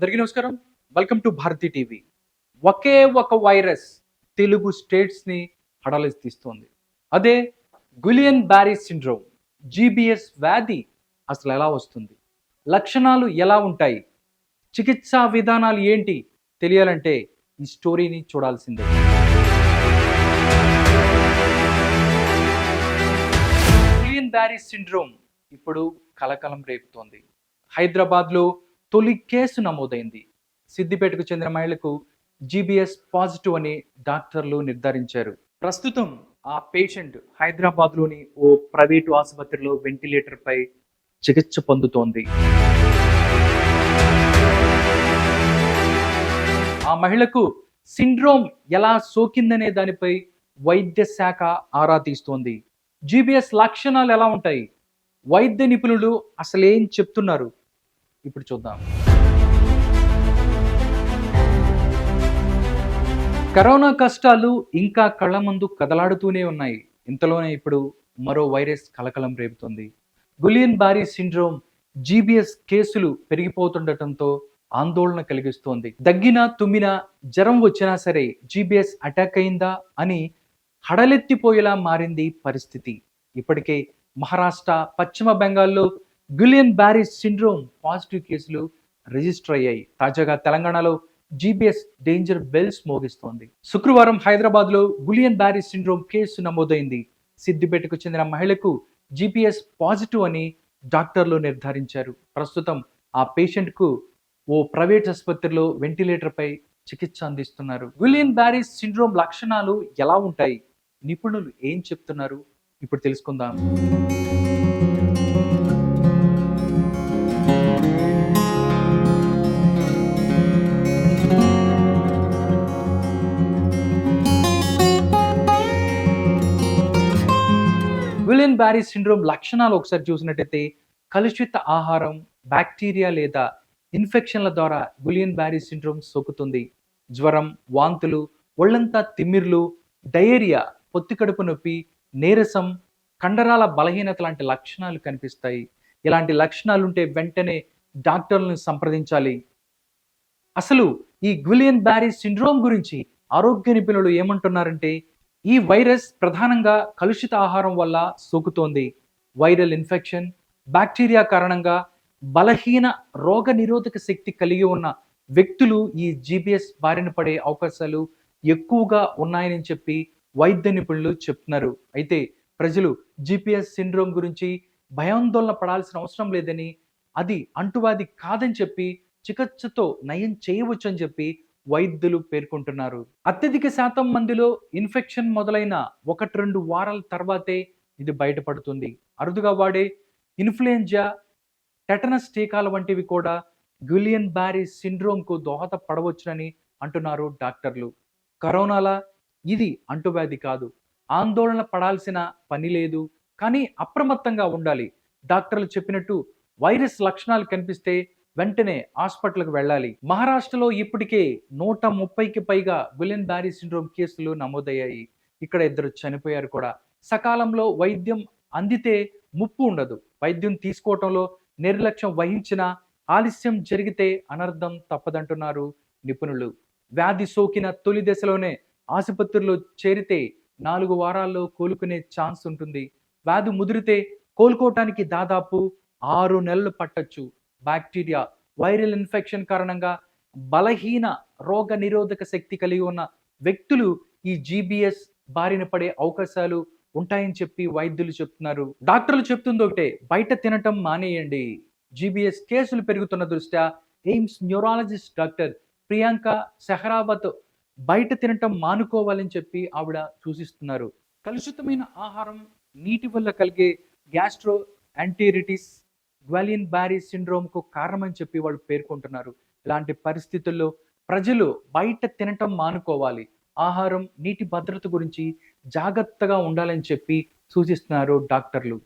అందరికీ నమస్కారం. Welcome to Bharati TV ఒకే ఒక వైరస్ తెలుగు స్టేట్స్ని హడలెత్తిస్తోంది అదే గులియన్ బ్యారీ సిండ్రోమ్ జీబీఎస్ వ్యాధి అసలు ఎలా వస్తుంది? లక్షణాలు ఎలా ఉంటాయి? చికిత్సా విధానాలు ఏంటి? తెలియాలంటే ఈ స్టోరీని చూడాల్సిందే. గులియన్ బ్యారీ సిండ్రోమ్ ఇప్పుడు కలకలం రేపుతోంది. హైదరాబాద్లో తొలి కేసు నమోదైంది. సిద్దిపేటకు చెందిన మహిళకు జీబీఎస్ పాజిటివ్ అని డాక్టర్లు నిర్ధారించారు. ప్రస్తుతం ఆ పేషెంట్ హైదరాబాద్లోని ఓ ప్రైవేటు ఆసుపత్రిలో వెంటిలేటర్పై చికిత్స పొందుతోంది. ఆ మహిళకు సిండ్రోమ్ ఎలా సోకిందనే దానిపై వైద్య శాఖ ఆరా తీస్తోంది. జీబీఎస్ లక్షణాలు ఎలా ఉంటాయి? వైద్య నిపుణులు అసలేం చెప్తున్నారు? ఇప్పుడు చూద్దాం. కరోనా కష్టాలు ఇంకా కళ్ళ ముందు కదలాడుతూనే ఉన్నాయి. ఇంతలోనే ఇప్పుడు మరో వైరస్ కలకలం రేపుతుంది. గులియన్ బారీ సిండ్రోమ్ జీబీఎస్ కేసులు పెరిగిపోతుండటంతో ఆందోళన కలిగిస్తోంది. దగ్గిన తుమ్మిన జ్వరం వచ్చినా సరే జీబీఎస్ అటాక్ అయిందా అని హడలెత్తిపోయేలా మారింది పరిస్థితి. ఇప్పటికే మహారాష్ట్ర పశ్చిమ బెంగాల్లో గులియన్ బ్యారీస్ సిండ్రోమ్ పాజిటివ్ కేసులు రిజిస్టర్ అయ్యాయి. తాజాగా తెలంగాణలో జీబీఎస్ డేంజర్ బెల్స్ మోగిస్తోంది. శుక్రవారం హైదరాబాద్లో గులియన్ బ్యారీస్ సిండ్రోమ్ కేసు నమోదైంది. సిద్దిపేటకు చెందిన మహిళకు జీపీఎస్ పాజిటివ్ అని డాక్టర్లు నిర్ధారించారు. ప్రస్తుతం ఆ పేషెంట్కు ఓ ప్రైవేట్ ఆసుపత్రిలో వెంటిలేటర్పై చికిత్స అందిస్తున్నారు. గులియన్ బ్యారీస్ సిండ్రోమ్ లక్షణాలు ఎలా ఉంటాయి? నిపుణులు ఏం చెప్తున్నారు? ఇప్పుడు తెలుసుకుందాం. విలియన్ సిండ్రోమ్ లక్షణాలు ఒకసారి చూసినట్టయితే కలుషిత ఆహారం బ్యాక్టీరియా లేదా ఇన్ఫెక్షన్ల ద్వారా గులియన్ బ్యారీ సిండ్రోమ్ సోకుతుంది. జ్వరం వాంతులు ఒళ్ళంతా తిమ్మిర్లు డయేరియా పొత్తి కడుపు నొప్పి నీరసం కండరాల బలహీనత లాంటి లక్షణాలు కనిపిస్తాయి. ఇలాంటి లక్షణాలు ఉంటే వెంటనే డాక్టర్లను సంప్రదించాలి. అసలు ఈ గ్విలియన్ బ్యారీ సిండ్రోమ్ గురించి ఆరోగ్య నిపుణులు ఏమంటున్నారంటే ఈ వైరస్ ప్రధానంగా కలుషిత ఆహారం వల్ల సోకుతోంది. వైరల్ ఇన్ఫెక్షన్ బ్యాక్టీరియా కారణంగా బలహీన రోగ నిరోధక శక్తి కలిగి ఉన్న వ్యక్తులు ఈ జీబీఎస్ బారిన పడే అవకాశాలు ఎక్కువగా ఉన్నాయని చెప్పి వైద్య నిపుణులు చెప్తున్నారు. అయితే ప్రజలు జీపీఎస్ సిండ్రోమ్ గురించి భయాందోళన పడాల్సిన అవసరం లేదని అది అంటువ్యాధి కాదని చెప్పి చికిత్సతో నయం చేయవచ్చు అని చెప్పి వైద్యులు పేర్కొంటున్నారు. అత్యధిక శాతం మందిలో ఇన్ఫెక్షన్ మొదలైన ఒకటి రెండు వారాల తర్వాతే ఇది బయటపడుతుంది. అరుదుగా వాడే ఇన్ఫ్లుయెంజా టెటనస్ టీకాల వంటివి కూడా గులియన్ బ్యారీ సిండ్రోమ్కు దోహదపడవచ్చునని అంటున్నారు డాక్టర్లు. కరోనాలా? ఇది అంటువ్యాధి కాదు. ఆందోళన పడాల్సిన పని లేదు. కానీ అప్రమత్తంగా ఉండాలి. డాక్టర్లు చెప్పినట్టు వైరస్ లక్షణాలు కనిపిస్తే వెంటనే హాస్పిటల్కి వెళ్ళాలి. మహారాష్ట్రలో ఇప్పటికే నూట ముప్పైకి పైగా గులెన్ బ్యారీ సిండ్రోమ్ కేసులు నమోదయ్యాయి. ఇక్కడ ఇద్దరు చనిపోయారు కూడా. సకాలంలో వైద్యం అందితే ముప్పు ఉండదు. వైద్యం తీసుకోవటంలో నిర్లక్ష్యం వహించిన ఆలస్యం జరిగితే అనర్థం తప్పదంటున్నారు నిపుణులు. వ్యాధి సోకిన తొలి దశలోనే ఆసుపత్రిలో చేరితే నాలుగు వారాల్లో కోలుకునే ఛాన్స్ ఉంటుంది. వ్యాధి ముదిరితే కోలుకోవటానికి దాదాపు ఆరు నెలలు పట్టొచ్చు. బ్యాక్టీరియా వైరల్ ఇన్ఫెక్షన్ కారణంగా బలహీన రోగ నిరోధక శక్తి కలిగి ఉన్న వ్యక్తులు ఈ జీబీఎస్ బారిన పడే అవకాశాలు ఉంటాయని చెప్పి వైద్యులు చెప్తున్నారు. డాక్టర్లు చెప్తుంది ఒకటే బయట తినటం మానేయండి. జీబీఎస్ కేసులు పెరుగుతున్న దృష్ట్యా AIIMS neurologist doctor Priyanka Sehrawat బయట తినటం మానుకోవాలని చెప్పి ఆవిడ సూచిస్తున్నారు. కలుషితమైన ఆహారం నీటి వల్ల కలిగే గ్యాస్ట్రో యాంటీరిటిస్ గ్వాలియన్ బ్యారీ సిండ్రోమ్కు కారణమని చెప్పి వాళ్ళు పేర్కొంటున్నారు. ఇలాంటి పరిస్థితుల్లో ప్రజలు బయట తినటం మానుకోవాలి. ఆహారం నీటి భద్రత గురించి జాగ్రత్తగా ఉండాలని చెప్పి సూచిస్తున్నారు డాక్టర్లు.